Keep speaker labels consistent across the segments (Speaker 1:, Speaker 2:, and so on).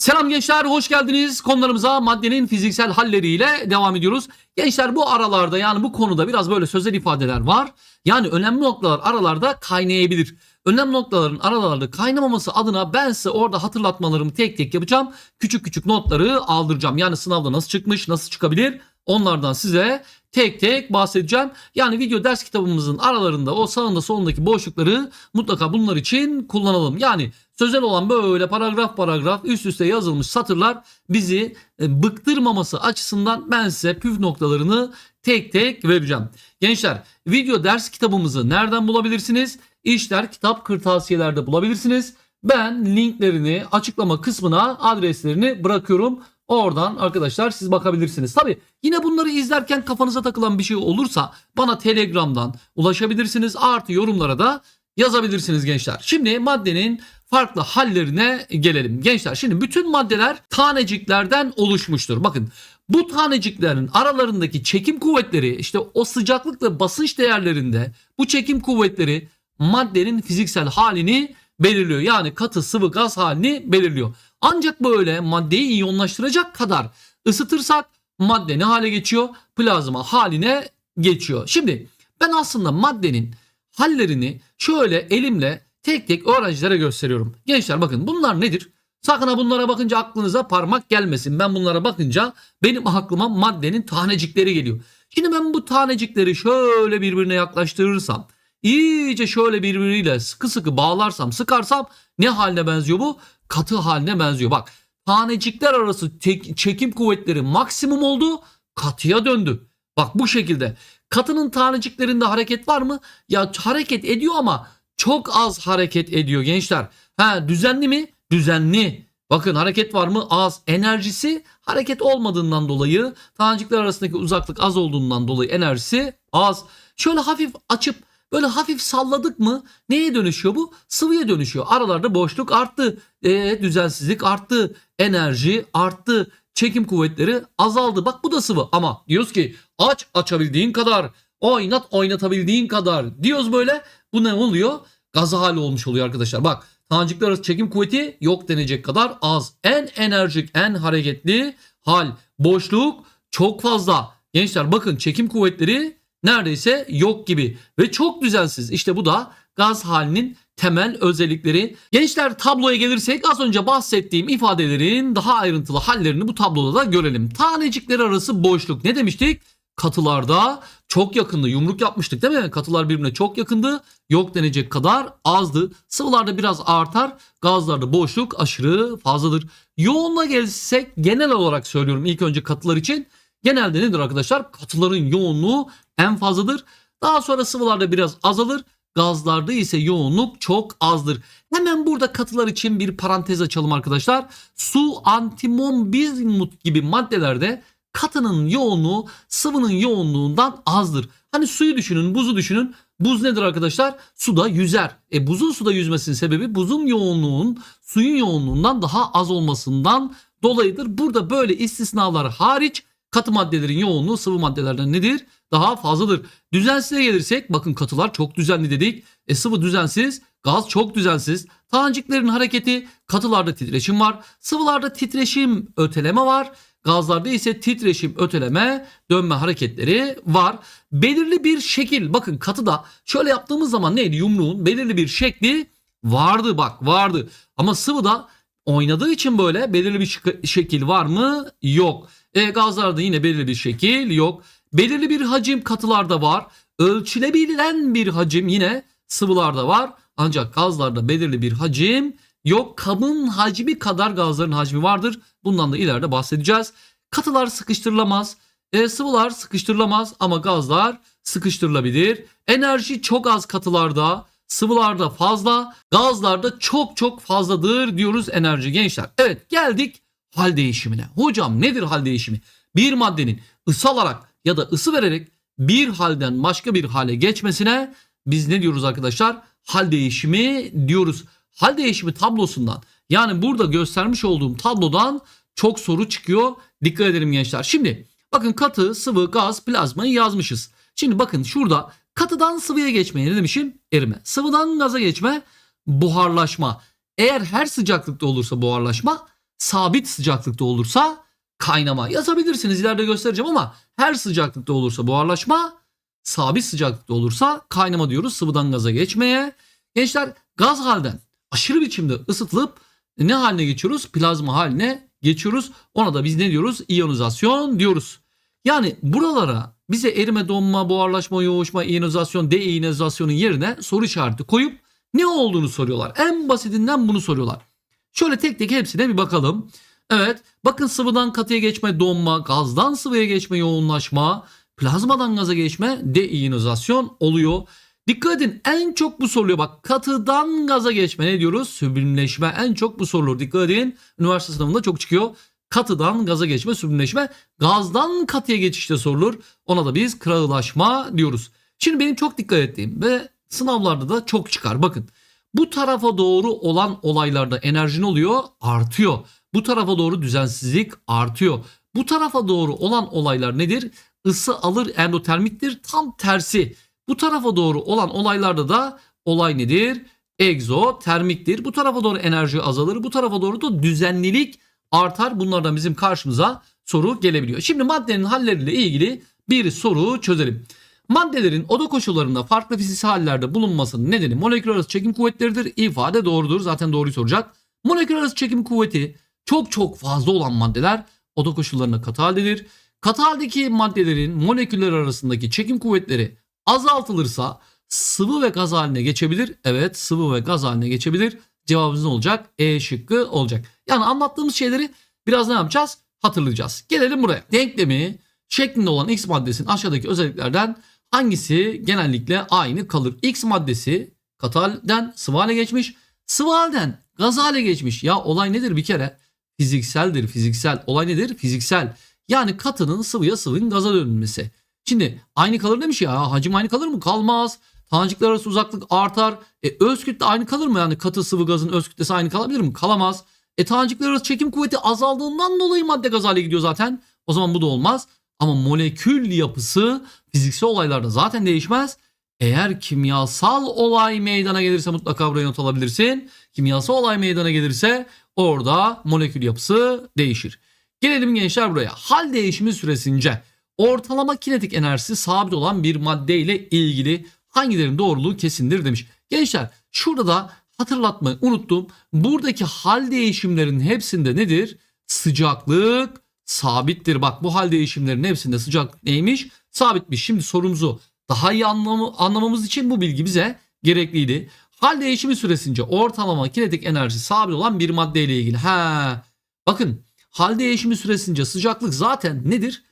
Speaker 1: Selam gençler, hoş geldiniz. Konularımıza maddenin fiziksel halleriyle devam ediyoruz. Gençler bu aralarda yani bu konuda biraz böyle sözel ifadeler var. Yani önemli noktalar aralarda kaynayabilir. Önemli noktaların aralarda kaynamaması adına ben size orada hatırlatmalarımı tek tek yapacağım. Küçük küçük notları aldıracağım. Yani sınavda nasıl çıkmış, nasıl çıkabilir onlardan size tek tek bahsedeceğim. Yani video ders kitabımızın aralarında o sağında solundaki boşlukları mutlaka bunlar için kullanalım. Yani sözel olan böyle paragraf paragraf üst üste yazılmış satırlar bizi e, bıktırmaması açısından ben size püf noktalarını tek tek vereceğim. Gençler video ders kitabımızı nereden bulabilirsiniz? İşler kitap kırtasiyelerde bulabilirsiniz. Ben linklerini açıklama kısmına adreslerini bırakıyorum. Oradan arkadaşlar siz bakabilirsiniz. Tabi yine bunları izlerken kafanıza takılan bir şey olursa bana Telegram'dan ulaşabilirsiniz. Artı yorumlara da yazabilirsiniz gençler. Şimdi maddenin farklı hallerine gelelim. Gençler şimdi bütün maddeler taneciklerden oluşmuştur. Bakın bu taneciklerin aralarındaki çekim kuvvetleri işte o sıcaklık ve basınç değerlerinde bu çekim kuvvetleri maddenin fiziksel halini belirliyor. Yani katı sıvı gaz halini belirliyor. Ancak böyle maddeyi iyonlaştıracak kadar ısıtırsak madde ne hale geçiyor? Plazma haline geçiyor. Şimdi ben aslında maddenin hallerini şöyle elimle tek tek öğrencilere gösteriyorum. Gençler bakın bunlar nedir? Sakın ha bunlara bakınca aklınıza parmak gelmesin. Ben bunlara bakınca benim aklıma maddenin tanecikleri geliyor. Şimdi ben bu tanecikleri şöyle birbirine yaklaştırırsam, iyice şöyle birbiriyle sıkı sıkı bağlarsam, sıkarsam ne haline benziyor bu? Katı haline benziyor. Bak tanecikler arası tek- çekim kuvvetleri maksimum oldu, katıya döndü. Bak bu şekilde. Katının taneciklerinde hareket var mı? Ya hareket ediyor ama çok az hareket ediyor gençler. Ha düzenli mi? Düzenli. Bakın hareket var mı? Az. Enerjisi hareket olmadığından dolayı tanecikler arasındaki uzaklık az olduğundan dolayı enerjisi az. Şöyle hafif açıp böyle hafif salladık mı neye dönüşüyor bu? Sıvıya dönüşüyor. Aralarda boşluk arttı. E, düzensizlik arttı. Enerji arttı. Çekim kuvvetleri azaldı. Bak bu da sıvı ama diyoruz ki aç açabildiğin kadar. Oynat oynatabildiğin kadar. Diyoruz böyle. Bu ne oluyor? Gazı hali olmuş oluyor arkadaşlar. Bak tanecikler arası çekim kuvveti yok denecek kadar az. En enerjik, en hareketli hal. Boşluk çok fazla. Gençler bakın çekim kuvvetleri neredeyse yok gibi ve çok düzensiz. İşte bu da gaz halinin temel özellikleri. Gençler tabloya gelirsek az önce bahsettiğim ifadelerin daha ayrıntılı hallerini bu tabloda da görelim. Tanecikler arası boşluk ne demiştik? Katılarda çok yakındı. Yumruk yapmıştık değil mi? Katılar birbirine çok yakındı. Yok denecek kadar azdı. Sıvılarda biraz artar. Gazlarda boşluk aşırı fazladır. Yoğunluğa gelsek genel olarak söylüyorum ilk önce katılar için. Genelde nedir arkadaşlar? Katıların yoğunluğu en fazladır. Daha sonra sıvılarda biraz azalır. Gazlarda ise yoğunluk çok azdır. Hemen burada katılar için bir parantez açalım arkadaşlar. Su, antimon, bizmut gibi maddelerde katının yoğunluğu sıvının yoğunluğundan azdır. Hani suyu düşünün, buzu düşünün. Buz nedir arkadaşlar? Suda yüzer. E buzun suda yüzmesinin sebebi buzun yoğunluğun suyun yoğunluğundan daha az olmasından dolayıdır. Burada böyle istisnalar hariç katı maddelerin yoğunluğu sıvı maddelerden nedir? Daha fazladır. Düzensize gelirsek bakın katılar çok düzenli dedik. E sıvı düzensiz, gaz çok düzensiz. Taneciklerin hareketi katılarda titreşim var. Sıvılarda titreşim öteleme var. Gazlarda ise titreşim, öteleme, dönme hareketleri var. Belirli bir şekil bakın katıda şöyle yaptığımız zaman neydi yumruğun belirli bir şekli vardı bak vardı. Ama sıvıda oynadığı için böyle belirli bir şekil var mı? Yok. E, gazlarda yine belirli bir şekil yok. Belirli bir hacim katılarda var. Ölçülebilen bir hacim yine sıvılarda var. Ancak gazlarda belirli bir hacim yok. Kabın hacmi kadar gazların hacmi vardır. Bundan da ileride bahsedeceğiz. Katılar sıkıştırılamaz. E, sıvılar sıkıştırılamaz ama gazlar sıkıştırılabilir. Enerji çok az katılarda, sıvılarda fazla, gazlarda çok çok fazladır diyoruz enerji gençler. Evet geldik hal değişimine. Hocam nedir hal değişimi? Bir maddenin ısı alarak ya da ısı vererek bir halden başka bir hale geçmesine biz ne diyoruz arkadaşlar? Hal değişimi diyoruz. Hal değişimi tablosundan yani burada göstermiş olduğum tablodan çok soru çıkıyor. Dikkat edelim gençler. Şimdi bakın katı, sıvı, gaz, plazmayı yazmışız. Şimdi bakın şurada katıdan sıvıya geçmeye ne demişim? Erime. Sıvıdan gaza geçme buharlaşma. Eğer her sıcaklıkta olursa buharlaşma sabit sıcaklıkta olursa kaynama yazabilirsiniz ileride göstereceğim ama her sıcaklıkta olursa buharlaşma sabit sıcaklıkta olursa kaynama diyoruz sıvıdan gaza geçmeye. Gençler gaz halden aşırı biçimde ısıtılıp ne haline geçiyoruz? Plazma haline geçiyoruz. Ona da biz ne diyoruz? İyonizasyon diyoruz. Yani buralara bize erime, donma, buharlaşma, yoğuşma, iyonizasyon, deiyonizasyonun yerine soru işareti koyup ne olduğunu soruyorlar. En basitinden bunu soruyorlar. Şöyle tek tek hepsine bir bakalım. Evet bakın sıvıdan katıya geçme donma, gazdan sıvıya geçme yoğunlaşma, plazmadan gaza geçme deiyonizasyon oluyor. Dikkat edin en çok bu soruluyor. Bak katıdan gaza geçme ne diyoruz? Süblimleşme en çok bu sorulur. Dikkat edin üniversite sınavında çok çıkıyor. Katıdan gaza geçme, süblimleşme. Gazdan katıya geçişte sorulur. Ona da biz kırağılaşma diyoruz. Şimdi benim çok dikkat ettiğim ve sınavlarda da çok çıkar. Bakın bu tarafa doğru olan olaylarda enerji ne oluyor? Artıyor. Bu tarafa doğru düzensizlik artıyor. Bu tarafa doğru olan olaylar nedir? Isı alır endotermiktir. Tam tersi. Bu tarafa doğru olan olaylarda da olay nedir? Egzotermiktir. Bu tarafa doğru enerji azalır. Bu tarafa doğru da düzenlilik artar. Bunlardan bizim karşımıza soru gelebiliyor. Şimdi maddenin halleriyle ilgili bir soru çözelim. Maddelerin oda koşullarında farklı fiziksel hallerde bulunmasının nedeni molekül arası çekim kuvvetleridir. İfade doğrudur. Zaten doğruyu soracak. Molekül arası çekim kuvveti çok çok fazla olan maddeler oda koşullarına katı haldedir. Katı haldeki maddelerin moleküller arasındaki çekim kuvvetleri azaltılırsa sıvı ve gaz haline geçebilir. Evet sıvı ve gaz haline geçebilir. Cevabımız ne olacak? E şıkkı olacak. Yani anlattığımız şeyleri biraz ne yapacağız? Hatırlayacağız. Gelelim buraya. Denklemi şeklinde olan X maddesinin aşağıdaki özelliklerden hangisi genellikle aynı kalır? X maddesi katı halden sıvı hale geçmiş. Sıvı halden gaz hale geçmiş. Ya olay nedir bir kere? Fizikseldir fiziksel. Olay nedir? Fiziksel. Yani katının sıvıya sıvının gaza dönülmesi. Şimdi aynı kalır demiş ya hacim aynı kalır mı? Kalmaz. Tanecikler arası uzaklık artar. E, öz kütle aynı kalır mı? Yani katı sıvı gazın öz kütlesi aynı kalabilir mi? Kalamaz. E tanecikler arası çekim kuvveti azaldığından dolayı madde gaz hale gidiyor zaten. O zaman bu da olmaz. Ama molekül yapısı fiziksel olaylarda zaten değişmez. Eğer kimyasal olay meydana gelirse mutlaka buraya not alabilirsin. Kimyasal olay meydana gelirse orada molekül yapısı değişir. Gelelim gençler buraya. Hal değişimi süresince ortalama kinetik enerjisi sabit olan bir madde ile ilgili hangilerinin doğruluğu kesindir demiş. Gençler şurada da hatırlatmayı unuttum. Buradaki hal değişimlerin hepsinde nedir? Sıcaklık sabittir. Bak bu hal değişimlerin hepsinde sıcaklık neymiş? Sabitmiş. Şimdi sorumuzu daha iyi anlamı, anlamamız için bu bilgi bize gerekliydi. Hal değişimi süresince ortalama kinetik enerji sabit olan bir madde ile ilgili. Ha. Bakın hal değişimi süresince sıcaklık zaten nedir?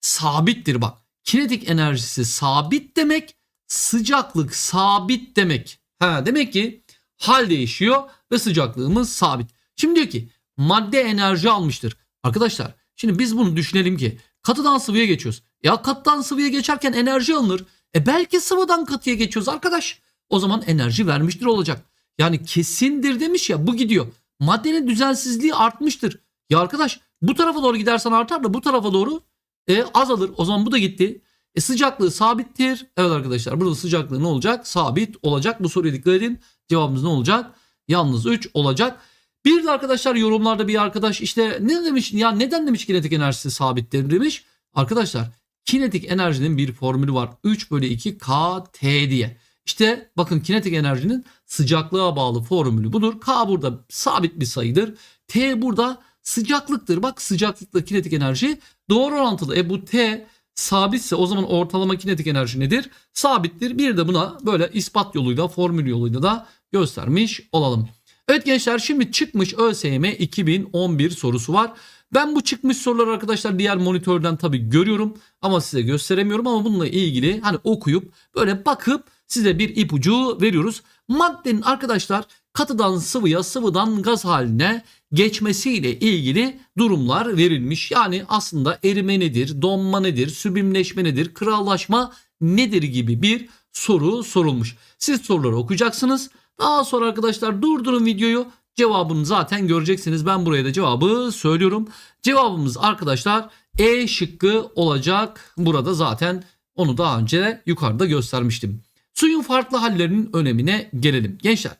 Speaker 1: Sabittir bak. Kinetik enerjisi sabit demek, sıcaklık sabit demek. Ha demek ki hal değişiyor ve sıcaklığımız sabit. Şimdi diyor ki madde enerji almıştır. Arkadaşlar şimdi biz bunu düşünelim ki katıdan sıvıya geçiyoruz. Ya katıdan sıvıya geçerken enerji alınır. E belki sıvıdan katıya geçiyoruz arkadaş. O zaman enerji vermiştir olacak. Yani kesindir demiş ya bu gidiyor. Maddenin düzensizliği artmıştır. Ya arkadaş bu tarafa doğru gidersen artar da bu tarafa doğru e, azalır. O zaman bu da gitti. E, sıcaklığı sabittir. Evet arkadaşlar burada sıcaklığı ne olacak? Sabit olacak. Bu soruya dikkat edin. Cevabımız ne olacak? Yalnız 3 olacak. Bir de arkadaşlar yorumlarda bir arkadaş işte ne demiş ya neden demiş kinetik enerjisi sabittir demiş. Arkadaşlar kinetik enerjinin bir formülü var. 3 bölü 2 KT diye. İşte bakın kinetik enerjinin sıcaklığa bağlı formülü budur. K burada sabit bir sayıdır. T burada sıcaklıktır. Bak sıcaklıkla kinetik enerji doğru orantılı. E bu T sabitse o zaman ortalama kinetik enerji nedir? Sabittir. Bir de buna böyle ispat yoluyla formül yoluyla da göstermiş olalım. Evet gençler şimdi çıkmış ÖSYM 2011 sorusu var. Ben bu çıkmış soruları arkadaşlar diğer monitörden tabi görüyorum ama size gösteremiyorum ama bununla ilgili hani okuyup böyle bakıp size bir ipucu veriyoruz. Maddenin arkadaşlar katıdan sıvıya sıvıdan gaz haline geçmesiyle ilgili durumlar verilmiş. Yani aslında erime nedir, donma nedir, sübimleşme nedir, krallaşma nedir gibi bir soru sorulmuş. Siz soruları okuyacaksınız. Daha sonra arkadaşlar durdurun videoyu. Cevabını zaten göreceksiniz. Ben buraya da cevabı söylüyorum. Cevabımız arkadaşlar E şıkkı olacak. Burada zaten onu daha önce yukarıda göstermiştim. Suyun farklı hallerinin önemine gelelim. Gençler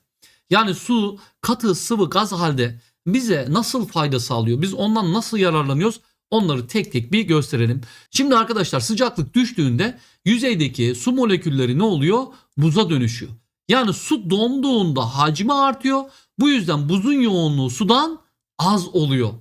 Speaker 1: yani su katı sıvı gaz halde bize nasıl fayda sağlıyor? Biz ondan nasıl yararlanıyoruz? Onları tek tek bir gösterelim. Şimdi arkadaşlar sıcaklık düştüğünde yüzeydeki su molekülleri ne oluyor? Buza dönüşüyor. Yani su donduğunda hacmi artıyor. Bu yüzden buzun yoğunluğu sudan az oluyor.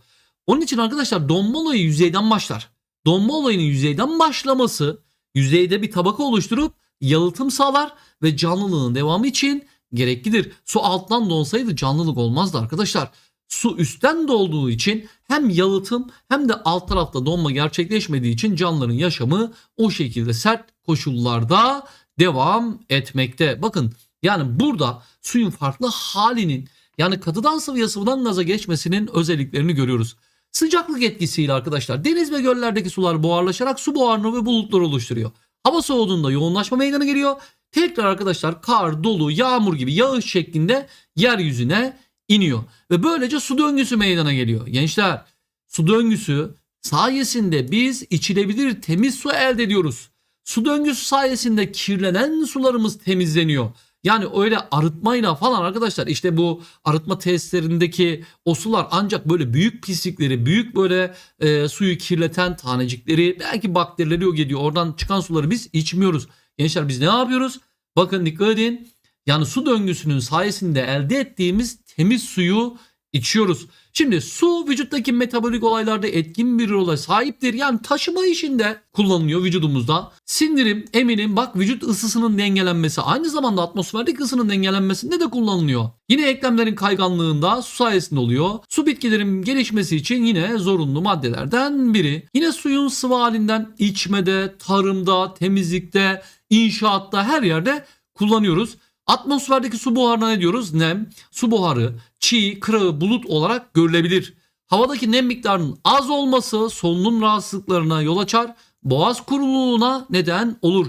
Speaker 1: Onun için arkadaşlar donma olayı yüzeyden başlar. Donma olayının yüzeyden başlaması yüzeyde bir tabaka oluşturup yalıtım sağlar ve canlılığın devamı için gereklidir. Su alttan donsaydı canlılık olmazdı arkadaşlar. Su üstten dolduğu için hem yalıtım hem de alt tarafta donma gerçekleşmediği için canlıların yaşamı o şekilde sert koşullarda devam etmekte. Bakın yani burada suyun farklı halinin yani katıdan sıvıya sıvıdan gaza geçmesinin özelliklerini görüyoruz. Sıcaklık etkisiyle arkadaşlar deniz ve göllerdeki sular buharlaşarak su buharını ve bulutlar oluşturuyor. Hava soğuduğunda yoğunlaşma meydana geliyor. Tekrar arkadaşlar kar, dolu, yağmur gibi yağış şeklinde yeryüzüne iniyor. Ve böylece su döngüsü meydana geliyor. Gençler su döngüsü sayesinde biz içilebilir temiz su elde ediyoruz. Su döngüsü sayesinde kirlenen sularımız temizleniyor. Yani öyle arıtmayla falan arkadaşlar işte bu arıtma testlerindeki o sular ancak böyle büyük pislikleri, büyük böyle e, suyu kirleten tanecikleri, belki bakterileri yok ediyor. Oradan çıkan suları biz içmiyoruz. Gençler biz ne yapıyoruz? Bakın dikkat edin. Yani su döngüsünün sayesinde elde ettiğimiz temiz suyu içiyoruz. Şimdi su vücuttaki metabolik olaylarda etkin bir role sahiptir. Yani taşıma işinde kullanılıyor vücudumuzda. Sindirim, eminim bak vücut ısısının dengelenmesi aynı zamanda atmosferdeki ısının dengelenmesinde de kullanılıyor. Yine eklemlerin kayganlığında su sayesinde oluyor. Su bitkilerin gelişmesi için yine zorunlu maddelerden biri. Yine suyun sıvı halinden içmede, tarımda, temizlikte, inşaatta her yerde kullanıyoruz. Atmosferdeki su buharına ne diyoruz? Nem, su buharı, çiğ, kırağı, bulut olarak görülebilir. Havadaki nem miktarının az olması solunum rahatsızlıklarına yol açar, boğaz kuruluğuna neden olur.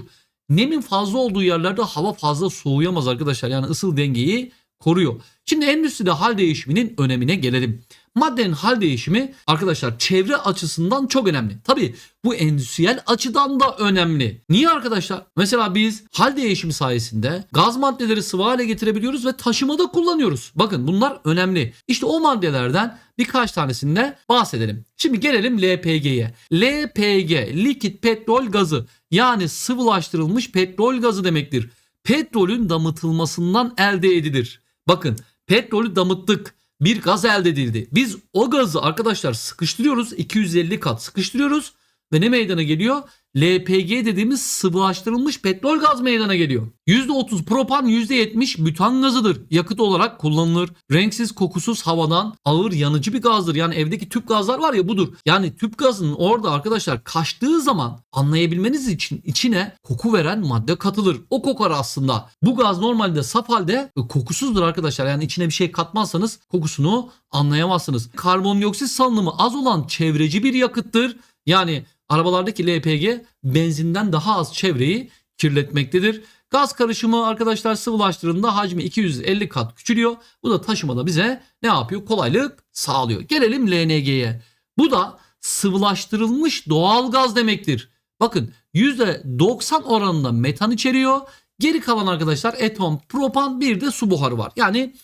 Speaker 1: Nemin fazla olduğu yerlerde hava fazla soğuyamaz arkadaşlar. Yani ısıl dengeyi koruyor. Şimdi endüstride hal değişiminin önemine gelelim. Maddenin hal değişimi arkadaşlar çevre açısından çok önemli. Tabi bu endüstriyel açıdan da önemli. Niye arkadaşlar? Mesela biz hal değişimi sayesinde gaz maddeleri sıvı hale getirebiliyoruz ve taşımada kullanıyoruz. Bakın bunlar önemli. İşte o maddelerden birkaç tanesinde bahsedelim. Şimdi gelelim LPG'ye. LPG, likit petrol gazı yani sıvılaştırılmış petrol gazı demektir. Petrolün damıtılmasından elde edilir. Bakın petrolü damıttık bir gaz elde edildi. Biz o gazı arkadaşlar sıkıştırıyoruz. 250 kat sıkıştırıyoruz. Ve ne meydana geliyor? LPG dediğimiz sıvılaştırılmış petrol gaz meydana geliyor. %30 propan %70 bütan gazıdır. Yakıt olarak kullanılır. Renksiz kokusuz havadan ağır yanıcı bir gazdır. Yani evdeki tüp gazlar var ya budur. Yani tüp gazının orada arkadaşlar kaçtığı zaman anlayabilmeniz için içine koku veren madde katılır. O kokar aslında. Bu gaz normalde saf halde kokusuzdur arkadaşlar. Yani içine bir şey katmazsanız kokusunu anlayamazsınız. Karbondioksit salınımı az olan çevreci bir yakıttır. Yani arabalardaki LPG benzinden daha az çevreyi kirletmektedir. Gaz karışımı arkadaşlar sıvılaştırıldığında hacmi 250 kat küçülüyor. Bu da taşımada bize ne yapıyor? Kolaylık sağlıyor. Gelelim LNG'ye. Bu da sıvılaştırılmış doğal gaz demektir. Bakın %90 oranında metan içeriyor. Geri kalan arkadaşlar eton, propan bir de su buharı var. Yani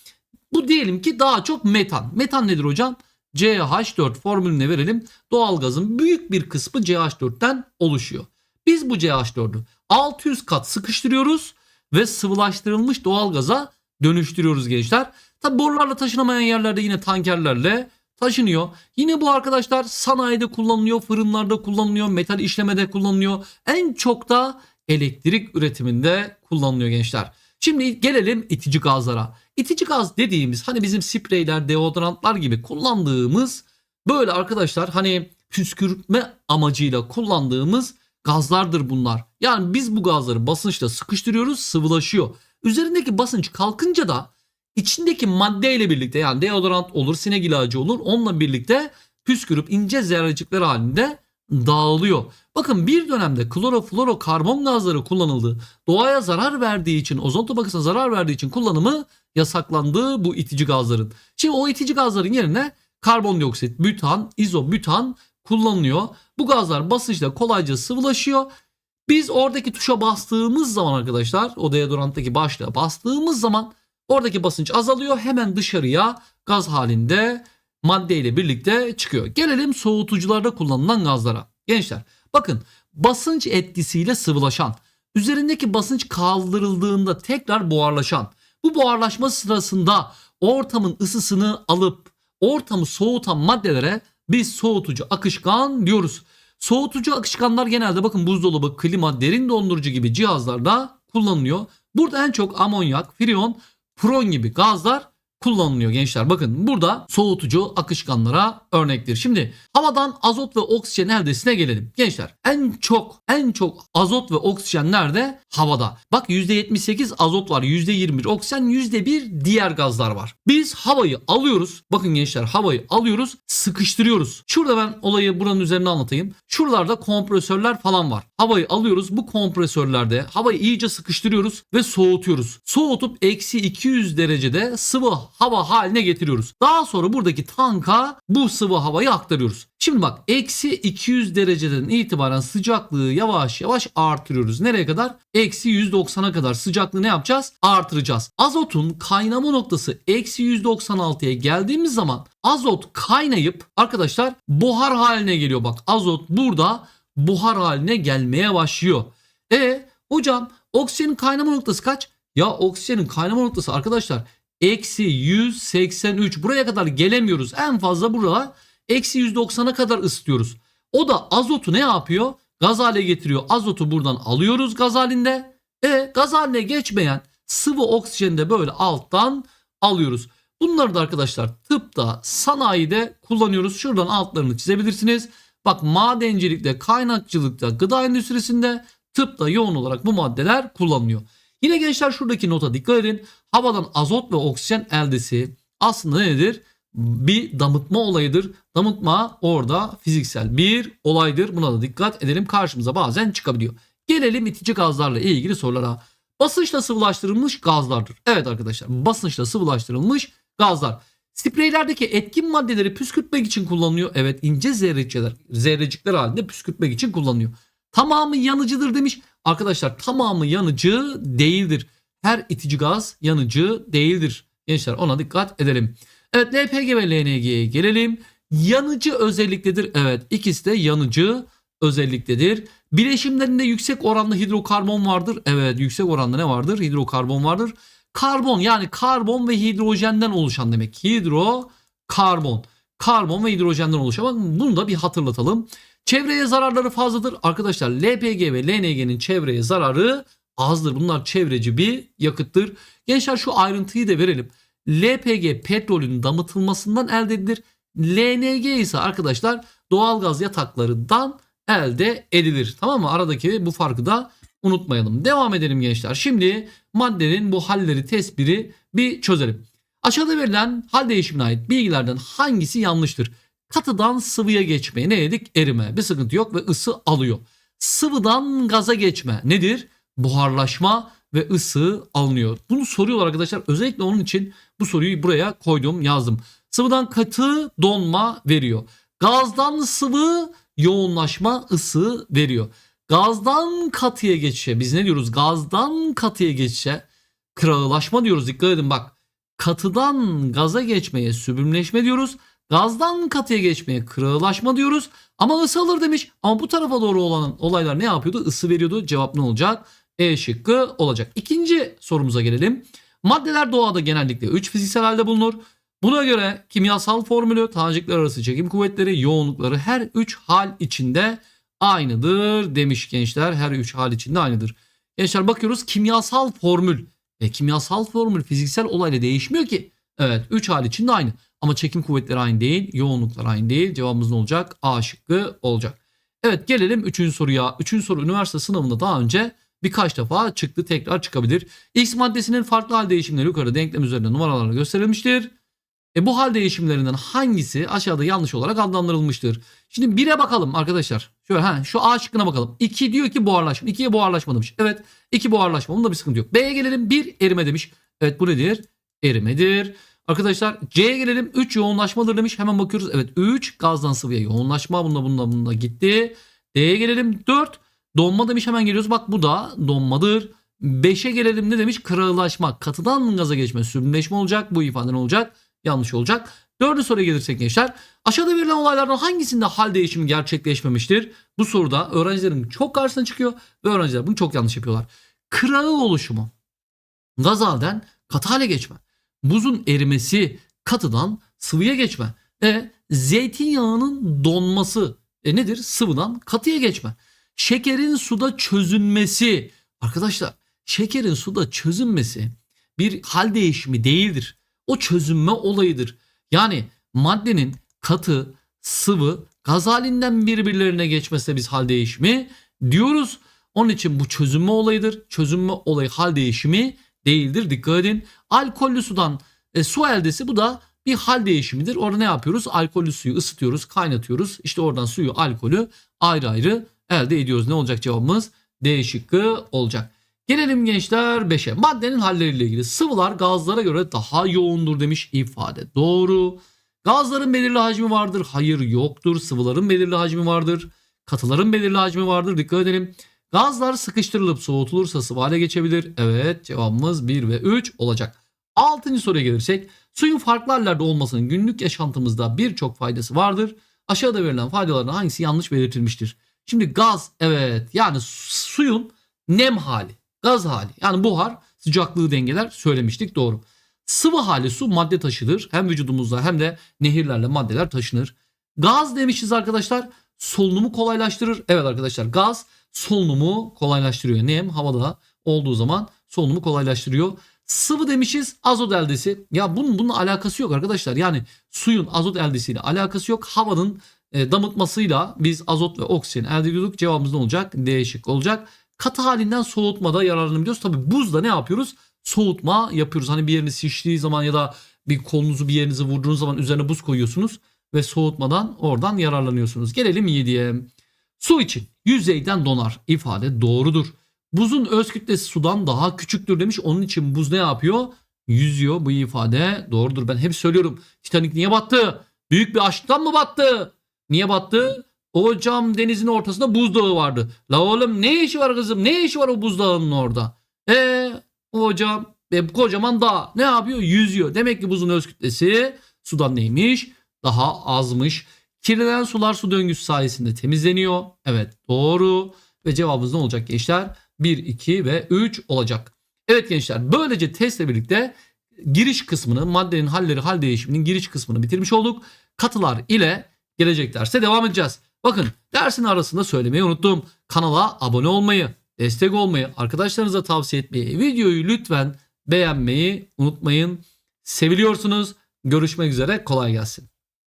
Speaker 1: bu diyelim ki daha çok metan. Metan nedir hocam? CH4 formülüne verelim. Doğalgazın büyük bir kısmı CH4'ten oluşuyor. Biz bu CH4'ü 600 kat sıkıştırıyoruz ve sıvılaştırılmış doğalgaza dönüştürüyoruz gençler. Tabi borularla taşınamayan yerlerde yine tankerlerle taşınıyor. Yine bu arkadaşlar sanayide kullanılıyor, fırınlarda kullanılıyor, metal işlemede kullanılıyor. En çok da elektrik üretiminde kullanılıyor gençler. Şimdi gelelim itici gazlara. İtici gaz dediğimiz hani bizim spreyler, deodorantlar gibi kullandığımız böyle arkadaşlar hani püskürtme amacıyla kullandığımız gazlardır bunlar. Yani biz bu gazları basınçla sıkıştırıyoruz, sıvılaşıyor. Üzerindeki basınç kalkınca da içindeki maddeyle birlikte yani deodorant olur, sinek ilacı olur onunla birlikte püskürüp ince zerrecikler halinde dağılıyor. Bakın bir dönemde kloroflorokarbon gazları kullanıldı. Doğaya zarar verdiği için, ozon tabakasına zarar verdiği için kullanımı yasaklandı bu itici gazların. Şimdi o itici gazların yerine karbondioksit, bütan, izobütan kullanılıyor. Bu gazlar basınçla kolayca sıvılaşıyor. Biz oradaki tuşa bastığımız zaman arkadaşlar o deodoranttaki başlığa bastığımız zaman oradaki basınç azalıyor. Hemen dışarıya gaz halinde madde ile birlikte çıkıyor. Gelelim soğutucularda kullanılan gazlara. Gençler bakın basınç etkisiyle sıvılaşan, üzerindeki basınç kaldırıldığında tekrar buharlaşan, bu buharlaşma sırasında ortamın ısısını alıp ortamı soğutan maddelere biz soğutucu akışkan diyoruz. Soğutucu akışkanlar genelde bakın buzdolabı, klima, derin dondurucu gibi cihazlarda kullanılıyor. Burada en çok amonyak, freon, pron gibi gazlar kullanılıyor gençler. Bakın burada soğutucu akışkanlara örnektir. Şimdi havadan azot ve oksijen eldesine gelelim. Gençler en çok en çok azot ve oksijen nerede? Havada. Bak %78 azot var, %21 oksijen, %1 diğer gazlar var. Biz havayı alıyoruz. Bakın gençler havayı alıyoruz, sıkıştırıyoruz. Şurada ben olayı buranın üzerine anlatayım. Şuralarda kompresörler falan var. Havayı alıyoruz. Bu kompresörlerde havayı iyice sıkıştırıyoruz ve soğutuyoruz. Soğutup eksi 200 derecede sıvı hava haline getiriyoruz. Daha sonra buradaki tanka bu sıvı havayı aktarıyoruz. Şimdi bak eksi 200 dereceden itibaren sıcaklığı yavaş yavaş artırıyoruz. Nereye kadar? Eksi 190'a kadar sıcaklığı ne yapacağız? Artıracağız. Azotun kaynama noktası eksi 196'ya geldiğimiz zaman azot kaynayıp arkadaşlar buhar haline geliyor. Bak azot burada buhar haline gelmeye başlıyor. E hocam oksijenin kaynama noktası kaç? Ya oksijenin kaynama noktası arkadaşlar eksi 183 buraya kadar gelemiyoruz. En fazla burada eksi 190'a kadar ısıtıyoruz. O da azotu ne yapıyor? Gaz hale getiriyor. Azotu buradan alıyoruz gaz halinde. E gaz haline geçmeyen sıvı oksijeni de böyle alttan alıyoruz. Bunları da arkadaşlar tıpta, sanayide kullanıyoruz. Şuradan altlarını çizebilirsiniz. Bak madencilikte, kaynakçılıkta, gıda endüstrisinde, tıpta yoğun olarak bu maddeler kullanılıyor. Yine gençler şuradaki nota dikkat edin. Havadan azot ve oksijen eldesi aslında nedir? Bir damıtma olayıdır. Damıtma orada fiziksel bir olaydır. Buna da dikkat edelim. Karşımıza bazen çıkabiliyor. Gelelim itici gazlarla ilgili sorulara. Basınçla sıvılaştırılmış gazlardır. Evet arkadaşlar basınçla sıvılaştırılmış gazlar. Spreylerdeki etkin maddeleri püskürtmek için kullanılıyor. Evet ince zerrecikler, zerrecikler halinde püskürtmek için kullanılıyor. Tamamı yanıcıdır demiş. Arkadaşlar tamamı yanıcı değildir. Her itici gaz yanıcı değildir. Gençler ona dikkat edelim. Evet LPG ve LNG'ye gelelim. Yanıcı özelliktedir. Evet ikisi de yanıcı özelliktedir. Bileşimlerinde yüksek oranda hidrokarbon vardır. Evet yüksek oranda ne vardır? Hidrokarbon vardır. Karbon yani karbon ve hidrojenden oluşan demek. Hidrokarbon. Karbon ve hidrojenden oluşan. Bakın bunu da bir hatırlatalım. Çevreye zararları fazladır. Arkadaşlar LPG ve LNG'nin çevreye zararı azdır. Bunlar çevreci bir yakıttır. Gençler şu ayrıntıyı da verelim. LPG petrolün damıtılmasından elde edilir. LNG ise arkadaşlar doğalgaz yataklarından elde edilir. Tamam mı? Aradaki bu farkı da unutmayalım. Devam edelim gençler. Şimdi maddenin bu halleri tespiri bir çözelim. Aşağıda verilen hal değişimine ait bilgilerden hangisi yanlıştır? Katıdan sıvıya geçmeye ne dedik? Erime. Bir sıkıntı yok ve ısı alıyor. Sıvıdan gaza geçme nedir? Buharlaşma ve ısı alınıyor. Bunu soruyorlar arkadaşlar. Özellikle onun için bu soruyu buraya koydum yazdım. Sıvıdan katı donma veriyor. Gazdan sıvı yoğunlaşma ısı veriyor. Gazdan katıya geçişe biz ne diyoruz? Gazdan katıya geçişe kırağılaşma diyoruz. Dikkat edin bak. Katıdan gaza geçmeye sübümleşme diyoruz. Gazdan katıya geçmeye kırağılaşma diyoruz. Ama ısı alır demiş. Ama bu tarafa doğru olan olaylar ne yapıyordu? Isı veriyordu. Cevap ne olacak? E şıkkı olacak. İkinci sorumuza gelelim. Maddeler doğada genellikle 3 fiziksel halde bulunur. Buna göre kimyasal formülü, tanecikler arası çekim kuvvetleri, yoğunlukları her 3 hal içinde aynıdır demiş gençler. Her 3 hal içinde aynıdır. Gençler bakıyoruz kimyasal formül. E, kimyasal formül fiziksel olayla değişmiyor ki. Evet 3 hal içinde aynı. Ama çekim kuvvetleri aynı değil, yoğunluklar aynı değil. Cevabımız ne olacak? A şıkkı olacak. Evet gelelim 3. soruya. 3. soru üniversite sınavında daha önce birkaç defa çıktı tekrar çıkabilir. X maddesinin farklı hal değişimleri yukarı denklem üzerinde numaralarla gösterilmiştir. E bu hal değişimlerinden hangisi aşağıda yanlış olarak adlandırılmıştır? Şimdi 1'e bakalım arkadaşlar. Şöyle ha şu A şıkkına bakalım. 2 diyor ki buharlaşma. 2'ye buharlaşma demiş. Evet 2 buharlaşma. Bunda bir sıkıntı yok. B'ye gelelim 1 erime demiş. Evet bu nedir? Erimedir. Arkadaşlar C'ye gelelim 3 yoğunlaşmadır demiş. Hemen bakıyoruz. Evet 3 gazdan sıvıya yoğunlaşma. Bunda bunda bunda gitti. D'ye gelelim 4 donma demiş. Hemen geliyoruz. Bak bu da donmadır. 5'e gelelim ne demiş? Kırağılaşma. Katıdan gaza geçme. Sürümleşme olacak. Bu ifade ne olacak? Yanlış olacak. Dördüncü soruya gelirsek gençler. Aşağıda verilen olaylardan hangisinde hal değişimi gerçekleşmemiştir? Bu soruda öğrencilerin çok karşısına çıkıyor ve öğrenciler bunu çok yanlış yapıyorlar. Kırağı oluşumu, gaz halden katı hale geçme, buzun erimesi, katıdan sıvıya geçme, e, zeytinyağının donması e, nedir? Sıvıdan katıya geçme. Şekerin suda çözünmesi. Arkadaşlar şekerin suda çözünmesi bir hal değişimi değildir. O çözünme olayıdır. Yani maddenin katı, sıvı, gaz halinden birbirlerine geçmesine biz hal değişimi diyoruz. Onun için bu çözünme olayıdır. Çözünme olayı hal değişimi değildir. Dikkat edin. Alkollü sudan e, su eldesi bu da bir hal değişimidir. Orada ne yapıyoruz? Alkollü suyu ısıtıyoruz, kaynatıyoruz. İşte oradan suyu, alkolü ayrı ayrı elde ediyoruz. Ne olacak cevabımız? D şıkkı olacak. Gelelim gençler 5'e. Maddenin halleriyle ilgili sıvılar gazlara göre daha yoğundur demiş ifade. Doğru. Gazların belirli hacmi vardır. Hayır yoktur. Sıvıların belirli hacmi vardır. Katıların belirli hacmi vardır. Dikkat edelim. Gazlar sıkıştırılıp soğutulursa sıvı hale geçebilir. Evet cevabımız 1 ve 3 olacak. Altıncı soruya gelirsek suyun farklı hallerde olmasının günlük yaşantımızda birçok faydası vardır. Aşağıda verilen faydalardan hangisi yanlış belirtilmiştir? Şimdi gaz evet yani su- suyun nem hali, gaz hali yani buhar sıcaklığı dengeler söylemiştik doğru. Sıvı hali su madde taşınır. Hem vücudumuzda hem de nehirlerle maddeler taşınır. Gaz demişiz arkadaşlar solunumu kolaylaştırır. Evet arkadaşlar gaz solunumu kolaylaştırıyor. Nem havada olduğu zaman solunumu kolaylaştırıyor. Sıvı demişiz azot eldesi. Ya bunun bununla alakası yok arkadaşlar. Yani suyun azot eldesiyle alakası yok. Havanın e, damıtmasıyla biz azot ve oksijen elde ediyorduk. Cevabımız ne olacak? D şık olacak. Katı halinden soğutmada yararlanabiliyoruz. Tabi buzda ne yapıyoruz? Soğutma yapıyoruz. Hani bir yeriniz şiştiği zaman ya da bir kolunuzu bir yerinize vurduğunuz zaman üzerine buz koyuyorsunuz ve soğutmadan oradan yararlanıyorsunuz. Gelelim 7'ye. Su için yüzeyden donar ifade doğrudur. Buzun öz kütlesi sudan daha küçüktür demiş. Onun için buz ne yapıyor? Yüzüyor bu ifade doğrudur. Ben hep söylüyorum. Titanic niye battı? Büyük bir aşktan mı battı? Niye battı? O cam denizin ortasında buzdağı vardı. La oğlum ne işi var kızım? Ne işi var o buzdağının orada? E o cam e, kocaman dağ ne yapıyor? Yüzüyor. Demek ki buzun öz kütlesi sudan neymiş? Daha azmış. Kirlenen sular su döngüsü sayesinde temizleniyor. Evet doğru. Ve cevabımız ne olacak gençler? 1, 2 ve 3 olacak. Evet gençler böylece testle birlikte giriş kısmını maddenin halleri hal değişiminin giriş kısmını bitirmiş olduk. Katılar ile gelecek derste devam edeceğiz. Bakın dersin arasında söylemeyi unuttum. Kanala abone olmayı, destek olmayı, arkadaşlarınıza tavsiye etmeyi, videoyu lütfen beğenmeyi unutmayın. Seviliyorsunuz. Görüşmek üzere. Kolay gelsin.